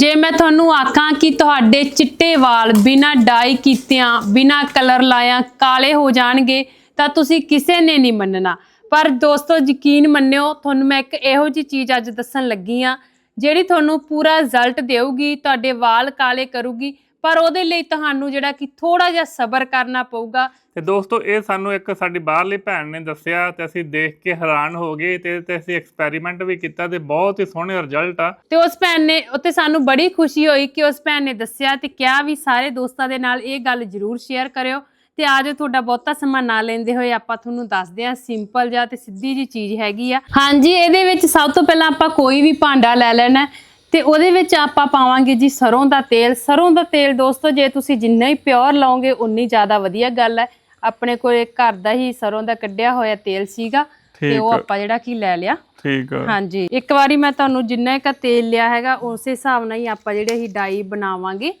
ਜੇ ਮੈਂ ਤੁਹਾਨੂੰ ਆਖਾਂ ਕਿ ਤੁਹਾਡੇ ਚਿੱਟੇ ਵਾਲ ਬਿਨਾਂ ਡਾਈ ਕੀਤਿਆਂ, ਬਿਨਾਂ ਕਲਰ ਲਾਇਆ ਕਾਲੇ ਹੋ ਜਾਣਗੇ, ਤਾਂ ਤੁਸੀਂ ਕਿਸੇ ਨੇ ਨਹੀਂ ਮੰਨਣਾ। ਪਰ ਦੋਸਤੋ, ਯਕੀਨ ਮੰਨਿਓ, ਤੁਹਾਨੂੰ ਮੈਂ ਇੱਕ ਇਹੋ ਜੀ ਚੀਜ਼ ਅੱਜ ਦੱਸਣ ਲੱਗੀ ਆ ਜਿਹੜੀ ਤੁਹਾਨੂੰ ਪੂਰਾ ਰਿਜ਼ਲਟ ਦੇਊਗੀ, ਤੁਹਾਡੇ ਵਾਲ ਕਾਲੇ ਕਰੂਗੀ ਪਰ ਉਹਦੇ ਲਈ ਤੁਹਾਨੂੰ ਜਿਹੜਾ ਕਿ ਥੋੜਾ ਜਿਹਾ ਸਬਰ ਕਰਨਾ ਪਊਗਾ। ਤੇ ਦੋਸਤੋ ਇਹ ਸਾਨੂੰ ਇੱਕ ਸਾਡੀ ਬਾਹਰਲੀ ਭੈਣ ਨੇ ਦੱਸਿਆ ਤੇ ਅਸੀਂ ਦੇਖ ਕੇ ਹੈਰਾਨ ਹੋ ਗਏ ਤੇ ਤੇ ਅਸੀਂ ਐਕਸਪੈਰੀਮੈਂਟ ਵੀ ਕੀਤਾ ਤੇ ਬਹੁਤ ਹੀ ਸੋਹਣੇ ਰਿਜ਼ਲਟ ਆ। ਤੇ ਉਸ ਭੈਣ ਨੇ ਉੱਤੇ ਸਾਨੂੰ ਬੜੀ ਖੁਸ਼ੀ ਹੋਈ ਕਿ ਉਸ ਭੈਣ ਨੇ ਦੱਸਿਆ ਤੇ ਕਿਹਾ ਵੀ ਸਾਰੇ ਦੋਸਤਾਂ ਦੇ ਨਾਲ ਇਹ ਗੱਲ ਜ਼ਰੂਰ ਸ਼ੇਅਰ ਕਰਿਓ ਤੇ ਅੱਜ ਤੁਹਾਡਾ ਬਹੁਤਾ ਸਮਾਂ ਨਾ ਲੈਂਦੇ ਹੋਏ ਆਪਾਂ ਤੁਹਾਨੂੰ ਦੱਸਦੇ ਹਾਂ ਸਿੰਪਲ ਜਿਹਾ ਤੇ ਸਿੱਧੀ ਜੀ ਚੀਜ਼ ਹੈਗੀ ਆ। ਹਾਂਜੀ ਇਹਦੇ ਵਿੱਚ ਸਭ ਤੋਂ ਪਹਿਲਾਂ ਆਪਾਂ ਕੋਈ ਵੀ ਭਾਂਡਾ ਲੈ ਲੈਣਾ ਤੇ ਉਹਦੇ ਵਿੱਚ ਆਪਾਂ ਪਾਵਾਂਗੇ ਜੀ ਸਰੋਂ ਦਾ ਤੇਲ। ਸਰੋਂ ਦਾ ਤੇਲ ਦੋਸਤੋ ਜੇ ਤੁਸੀਂ ਜਿੰਨਾ ਹੀ ਪਿਓਰ ਲਾਓਗੇ ਉਨੀ ਜ਼ਿਆਦਾ ਵਧੀਆ ਗੱਲ ਹੈ। ਆਪਣੇ ਕੋਲੇ ਘਰ ਦਾ ਹੀ ਸਰੋਂ ਦਾ ਕੱਢਿਆ ਹੋਇਆ ਤੇਲ ਸੀਗਾ ਤੇ ਉਹ। ਆਪਾਂ ਜਿਹੜਾ ਕੀ ਲੈ ਲਿਆ। ਠੀਕ ਆ। ਹਾਂਜੀ ਇੱਕ ਵਾਰੀ ਮੈਂ ਤੁਹਾਨੂੰ ਜਿੰਨਾ ਕ ਤੇਲ ਲਿਆ ਹੈਗਾ ਉਸੇ ਹਿਸਾਬ ਨਾਲ ਹੀ ਆਪਾਂ ਜਿਹੜੇ ਹੀ ਡਾਈ ਬਣਾਵਾਂਗੇ।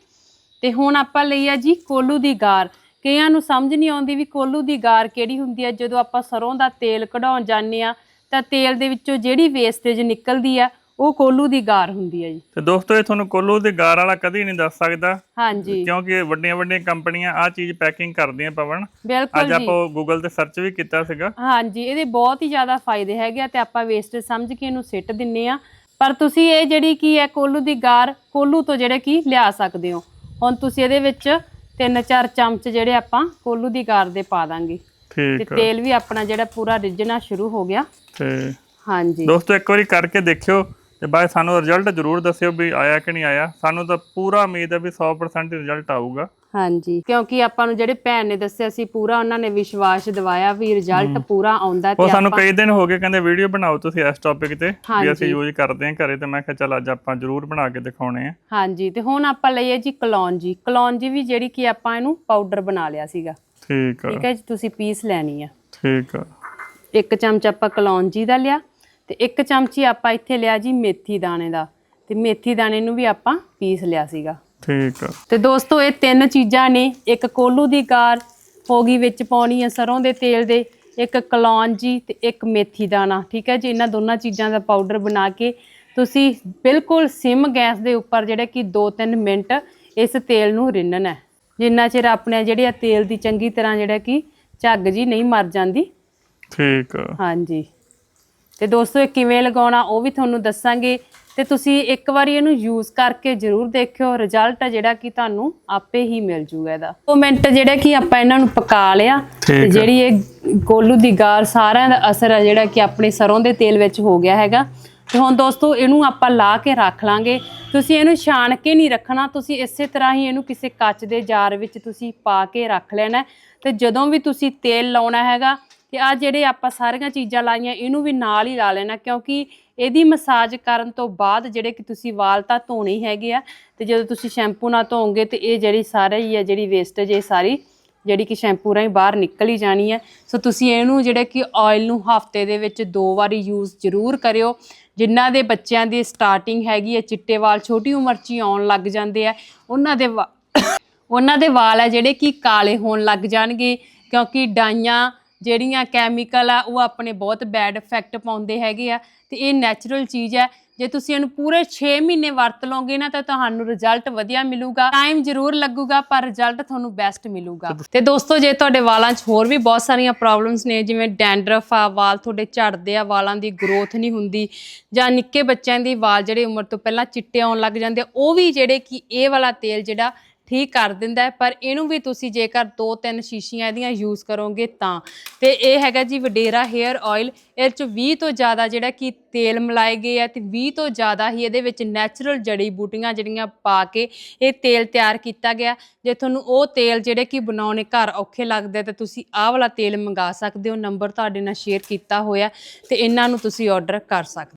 ਤੇ ਹੁਣ ਆਪਾਂ ਲਈ ਆ ਜੀ ਕੋਲੂ ਦੀ ਗਾਰ। ਕਈਆਂ ਨੂੰ ਸਮਝ ਨਹੀਂ ਆਉਂਦੀ ਵੀ ਕੋਲੂ ਦੀ ਗਾਰ ਕਿਹੜੀ ਹੁੰਦੀ ਹੈ। ਜਦੋਂ ਆਪਾਂ ਸਰੋਂ ਦਾ ਤੇਲ ਕਢਾਉਣ ਜਾਂਦੇ ਆ ਤਾਂ ਤੇਲ ਦੇ ਵਿੱਚੋਂ ਜਿਹੜੀ ਵੇਸਟੇਜ ਨਿਕਲਦੀ ਆ ਉਹ ਕੋਲੂ ਦੀ ਗਾਰ ਹੁੰਦੀ ਹੈ ਜੀ। ਤੇ ਦੋਸਤੋ ਇਹ ਤੁਹਾਨੂੰ ਕੋਲੂ ਦੀ ਗਾਰ ਵਾਲਾ ਕਦੀ ਨਹੀਂ ਦੱਸ ਸਕਦਾ। ਹਾਂਜੀ। ਕਿਉਂਕਿ ਵੱਡੀਆਂ ਵੱਡੀਆਂ ਕੰਪਨੀਆਂ ਆ ਚੀਜ਼ ਪੈਕਿੰਗ ਕਰਦੀਆਂ ਪਵਨ। ਬਿਲਕੁਲ ਅੱਜ ਆਪਾਂ ਗੂਗਲ ਤੇ ਸਰਚ ਵੀ ਕੀਤਾ ਸੀਗਾ। ਹਾਂਜੀ ਇਹਦੇ ਬਹੁਤ ਹੀ ਜ਼ਿਆਦਾ ਫਾਇਦੇ ਹੈਗੇ ਆ ਤੇ ਆਪਾਂ ਵੇਸਟੇਜ ਸਮਝ ਕੇ ਇਹਨੂੰ ਸਿੱਟ ਦਿੰਨੇ ਆ। ਪਰ ਤੁਸੀਂ ਇਹ ਜਿਹੜੀ ਕੀ ਹੈ ਕੋਲੂ ਦੀ ਗਾਰ ਕੋਲੂ ਤੋਂ ਜਿਹੜੇ ਕੀ ਲਿਆ ਸਕਦੇ ਹੋ। ਹੁਣ ਤੁਸੀਂ ਇਹਦੇ ਵਿੱਚ ਤਿੰਨ ਚਾਰ ਚਮਚ ਜਿਹੜੇ ਆਪਾਂ ਕੋਲੂ ਦੀ ਗਾਰ ਦੇ ਪਾ ਦਾਂਗੇ। ਤੇ ਠੀਕ ਆ। ਤੇਲ ਵੀ ਆਪਣਾ ਜਿਹੜਾ ਪੂਰਾ ਰਿੱਝਣਾ ਸ਼ੁਰੂ ਹੋ ਗਿਆ। ਤੇ ਹਾਂਜੀ। ਦੋਸਤੋ ਇੱਕ ਵਾਰੀ ਕਰਕੇ ਦੇਖਿਓ। ਤੇ ਬਾਅਦ ਸਾਨੂੰ ਰਿਜ਼ਲਟ ਜ਼ਰੂਰ ਦੱਸਿਓ ਵੀ ਆਇਆ ਕਿ ਨਹੀਂ ਆਇਆ। ਸਾਨੂੰ ਤਾਂ ਪੂਰਾ ਉਮੀਦ ਹੈ ਵੀ 100% ਰਿਜ਼ਲਟ ਆਊਗਾ। ਹਾਂਜੀ ਕਿਉਂਕਿ ਆਪਾਂ ਨੂੰ ਜਿਹੜੇ ਭੈਣ ਨੇ ਦੱਸਿਆ ਸੀ ਪੂਰਾ ਉਹਨਾਂ ਨੇ ਵਿਸ਼ਵਾਸ ਦਿਵਾਇਆ ਵੀ ਰਿਜ਼ਲਟ ਪੂਰਾ ਆਉਂਦਾ ਉਹ ਤੇ ਸਾਨੂੰ ਆਪਾਂ ਕਈ ਦਿਨ ਹੋ ਗਏ ਕਹਿੰਦੇ ਵੀਡੀਓ ਬਣਾਓ ਤੁਸੀਂ ਇਸ ਟੌਪਿਕ ਤੇ ਵੀ। ਅਸੀਂ ਯੂਜ਼ ਕਰਦੇ ਹਾਂ ਘਰੇ ਤੇ ਮੈਂ ਕਿਹਾ ਚੱਲ ਅੱਜ ਆਪਾਂ ਜ਼ਰੂਰ ਬਣਾ ਕੇ ਦਿਖਾਉਣੇ ਆ। ਹਾਂਜੀ ਤੇ ਹੁਣ ਆਪਾਂ ਲਈਏ ਜੀ ਕਲੌਂਜੀ। ਕਲੌਂਜੀ ਵੀ ਜਿਹੜੀ ਕਿ ਆਪਾਂ ਇਹਨੂੰ ਪਾਊਡਰ ਬਣਾ ਲਿਆ ਸੀਗਾ। ਠੀਕ ਆ। ਠੀਕ ਹੈ ਜੀ ਤੁਸੀਂ ਪੀਸ ਲੈਣੀ ਆ। ਠੀਕ ਆ। ਇੱਕ ਚਮਚ ਆਪਾਂ ਕਲੌਂਜੀ ਦਾ ਲਿਆ ਤੇ ਇੱਕ ਚਮਚੀ ਆਪਾਂ ਇੱਥੇ ਲਿਆ ਜੀ ਮੇਥੀ ਦਾਣੇ ਦਾ ਤੇ ਮੇਥੀ ਦਾਣੇ ਨੂੰ ਵੀ ਆਪਾਂ ਪੀਸ ਲਿਆ ਸੀਗਾ। ਠੀਕ ਆ। ਤੇ ਦੋਸਤੋ ਇਹ ਤਿੰਨ ਚੀਜ਼ਾਂ ਨੇ। ਇੱਕ ਕੋਲੂ ਦੀ ਗਾਰ ਹੋ ਗਈ ਵਿੱਚ ਪਾਉਣੀ ਹੈ ਸਰੋਂ ਦੇ ਤੇਲ ਦੇ ਇੱਕ ਕਲੌਂਜੀ ਤੇ ਇੱਕ ਮੇਥੀ ਦਾਣਾ ਠੀਕ ਹੈ ਜੀ? ਇਹਨਾਂ ਦੋਨਾਂ ਚੀਜ਼ਾਂ ਦਾ ਪਾਊਡਰ ਬਣਾ ਕੇ ਤੁਸੀਂ ਬਿਲਕੁਲ ਸਿਮ ਗੈਸ ਦੇ ਉੱਪਰ ਜਿਹੜੇ ਕਿ 2-3 ਮਿੰਟ ਇਸ ਤੇਲ ਨੂੰ ਰਿੰਨਣਾ। ਹੈ ਜਿੰਨਾ ਚਿਰ ਆਪਣੇ ਜਿਹੜੇ ਆ ਤੇਲ ਦੀ ਚੰਗੀ ਤਰ੍ਹਾਂ ਜਿਹੜਾ ਕਿ ਝੱਗ ਜੀ ਨਹੀਂ ਮਰ ਜਾਂਦੀ। ਠੀਕ ਆ। ਹਾਂਜੀ। ਤੇ ਦੋਸਤੋ ਇਹ ਕਿਵੇਂ ਲਗਾਉਣਾ ਉਹ ਵੀ ਤੁਹਾਨੂੰ ਦੱਸਾਂਗੇ। ਤੇ ਤੁਸੀਂ ਇੱਕ ਵਾਰੀ ਇਹਨੂੰ ਯੂਜ਼ ਕਰਕੇ ਜ਼ਰੂਰ ਦੇਖਿਓ। ਰਿਜ਼ਲਟ ਜਿਹੜਾ ਕਿ ਤੁਹਾਨੂੰ ਆਪੇ ਹੀ ਮਿਲ ਜੂਗਾ ਇਹਦਾ। 2 ਮਿੰਟ ਜਿਹੜੇ ਕਿ ਆਪਾਂ ਇਹਨਾਂ ਨੂੰ ਪਕਾ ਲਿਆ। ਤੇ ਆ। ਜਿਹੜੀ ਇਹ ਗੋਲੂ ਦੀ ਗਾਰ ਸਾਰਿਆਂ ਦਾ ਅਸਰ ਹੈ ਜਿਹੜਾ ਕਿ ਆਪਣੇ ਸਰੋਂ ਦੇ ਤੇਲ ਵਿੱਚ ਹੋ ਗਿਆ ਹੈਗਾ। ਤੇ ਹੁਣ ਦੋਸਤੋ ਇਹਨੂੰ ਆਪਾਂ ਲਾ ਕੇ ਰੱਖ ਲਾਂਗੇ। ਤੁਸੀਂ ਇਹਨੂੰ ਛਾਣ ਕੇ ਨਹੀਂ ਰੱਖਣਾ। ਤੁਸੀਂ ਇਸੇ ਤਰ੍ਹਾਂ ਹੀ ਇਹਨੂੰ ਕਿਸੇ ਕੱਚ ਦੇ ਜਾਰ ਵਿੱਚ ਤੁਸੀਂ ਪਾ ਕੇ ਰੱਖ ਲੈਣਾ। ਤੇ ਜਦੋਂ ਵੀ ਤੁਸੀਂ ਤੇਲ ਲਾਉਣਾ ਹੈਗਾ ਤੇ ਆ ਜਿਹੜੇ ਆਪਾਂ ਸਾਰੀਆਂ ਚੀਜ਼ਾਂ ਲਾਈਆਂ, ਇਹਨੂੰ ਵੀ ਨਾਲ ਹੀ ਲਾ ਲੈਣਾ, ਕਿਉਂਕਿ ਇਹਦੀ ਮਸਾਜ ਕਰਨ ਤੋਂ ਬਾਅਦ ਜਿਹੜੇ ਕਿ ਤੁਸੀਂ ਵਾਲ ਤਾਂ ਧੋਣੇ ਹੈਗੇ ਆ, ਤੇ ਜਦੋਂ ਤੁਸੀਂ ਸ਼ੈਂਪੂ ਨਾਲ ਧੋਓਗੇ ਤੇ ਇਹ ਜਿਹੜੀ ਸਾਰਾ ਹੀ ਹੈ ਜਿਹੜੀ ਵੇਸਟੇਜ ਇਹ ਸਾਰੀ ਜਿਹੜੀ ਕਿ ਸ਼ੈਂਪੂ ਰਾਹੀਂ ਬਾਹਰ ਨਿਕਲ ਹੀ ਜਾਣੀ ਹੈ ਸੋ ਤੁਸੀਂ ਇਹਨੂੰ ਜਿਹੜੇ ਕਿ ਆਇਲ ਨੂੰ ਹਫ਼ਤੇ ਦੇ ਵਿੱਚ ਦੋ ਵਾਰੀ ਯੂਜ਼ ਜ਼ਰੂਰ ਕਰਿਓ। ਜਿਨ੍ਹਾਂ ਦੇ ਬੱਚਿਆਂ ਦੀ ਸਟਾਰਟਿੰਗ ਹੈਗੀ ਹੈ ਚਿੱਟੇ ਵਾਲ ਛੋਟੀ ਉਮਰ 'ਚ ਹੀ ਆਉਣ ਲੱਗ ਜਾਂਦੇ ਆ, ਉਹਨਾਂ ਦੇ ਵਾ- ਉਹਨਾਂ ਦੇ ਵਾਲ ਆ ਜਿਹੜੇ ਕਿ ਕਾਲੇ ਹੋਣ ਲੱਗ ਜਾਣਗੇ, ਕਿਉਂਕਿ ਡਾਈਆਂ ਜਿਹੜੀਆਂ ਕੈਮੀਕਲ ਆ, ਉਹ ਆਪਣੇ ਬਹੁਤ ਬੈਡ ਇਫੈਕਟ ਪਾਉਂਦੇ ਹੈਗੇ ਆ ਤੇ ਇਹ ਨੈਚੁਰਲ ਚੀਜ਼ ਹੈ ਜੇ ਤੁਸੀਂ ਇਹਨੂੰ ਪੂਰੇ 6 ਮਹੀਨੇ ਵਰਤ ਲਓਗੇ ਨਾ, ਤਾਂ ਤੁਹਾਨੂੰ ਰਿਜ਼ਲਟ ਵਧੀਆ ਮਿਲੂਗਾ। ਟਾਈਮ ਜ਼ਰੂਰ ਲੱਗੂਗਾ, ਪਰ ਰਿਜ਼ਲਟ ਤੁਹਾਨੂੰ ਬੈਸਟ ਮਿਲੂਗਾ। ਤੇ ਦੋਸਤੋ, ਜੇ ਤੁਹਾਡੇ ਵਾਲਾਂ 'ਚ ਹੋਰ ਵੀ ਬਹੁਤ ਸਾਰੀਆਂ ਪ੍ਰੋਬਲਮਸ ਨੇ, ਜਿਵੇਂ ਡੈਂਡਰਫ ਆ, ਵਾਲ ਤੁਹਾਡੇ ਝੜਦੇ ਆ, ਵਾਲਾਂ ਦੀ ਗਰੋਥ ਨਹੀਂ ਹੁੰਦੀ, ਜਾਂ ਨਿੱਕੇ ਬੱਚਿਆਂ ਦੀ ਵਾਲ ਜਿਹੜੇ ਉਮਰ ਤੋਂ ਪਹਿਲਾਂ ਚਿੱਟੇ ਆਉਣ ਲੱਗ ਜਾਂਦੇ ਉਹ ਵੀ ਜਿਹੜੇ ਕਿ ਇਹ ਵਾਲਾ ਤੇਲ ਜਿਹੜਾ ਠੀਕ ਕਰ ਦਿੰਦਾ ਹੈ, ਪਰ ਇਹਨੂੰ ਵੀ ਤੁਸੀਂ ਜੇਕਰ ਦੋ ਤਿੰਨ ਸ਼ੀਸ਼ੀਆਂ ਇਹਦੀਆਂ ਯੂਜ਼ ਕਰੋਗੇ ਤਾਂ। ਤੇ ਇਹ ਹੈਗਾ ਜੀ ਵਡੇਰਾ 헤ਅਰ ਆਇਲ। ਇਹ ਚ 20 ਤੋਂ ਜ਼ਿਆਦਾ ਜਿਹੜਾ ਕਿ ਤੇਲ ਮਿਲਾਏ ਗਏ ਆ, ਤੇ 20 ਤੋਂ ਜ਼ਿਆਦਾ ਹੀ ਇਹਦੇ ਵਿੱਚ ਨੈਚੁਰਲ ਜੜੀ ਬੂਟੀਆਂ ਜਿਹੜੀਆਂ ਪਾ ਕੇ ਇਹ ਤੇਲ ਤਿਆਰ ਕੀਤਾ ਗਿਆ। ਜੇ ਤੁਹਾਨੂੰ ਉਹ ਤੇਲ ਜਿਹੜੇ ਕਿ ਬਣਾਉਣੇ ਘਰ ਔਖੇ ਲੱਗਦੇ ਤਾਂ ਤੁਸੀਂ ਆਹ ਵਾਲਾ ਤੇਲ ਮੰਗਾ ਸਕਦੇ ਹੋ। ਨੰਬਰ ਤੁਹਾਡੇ ਨਾਲ ਸ਼ੇਅਰ ਕੀਤਾ ਹੋਇਆ, ਤੇ ਇਹਨਾਂ ਨੂੰ ਤੁਸੀਂ ਆਰਡਰ ਕਰ ਸਕਦੇ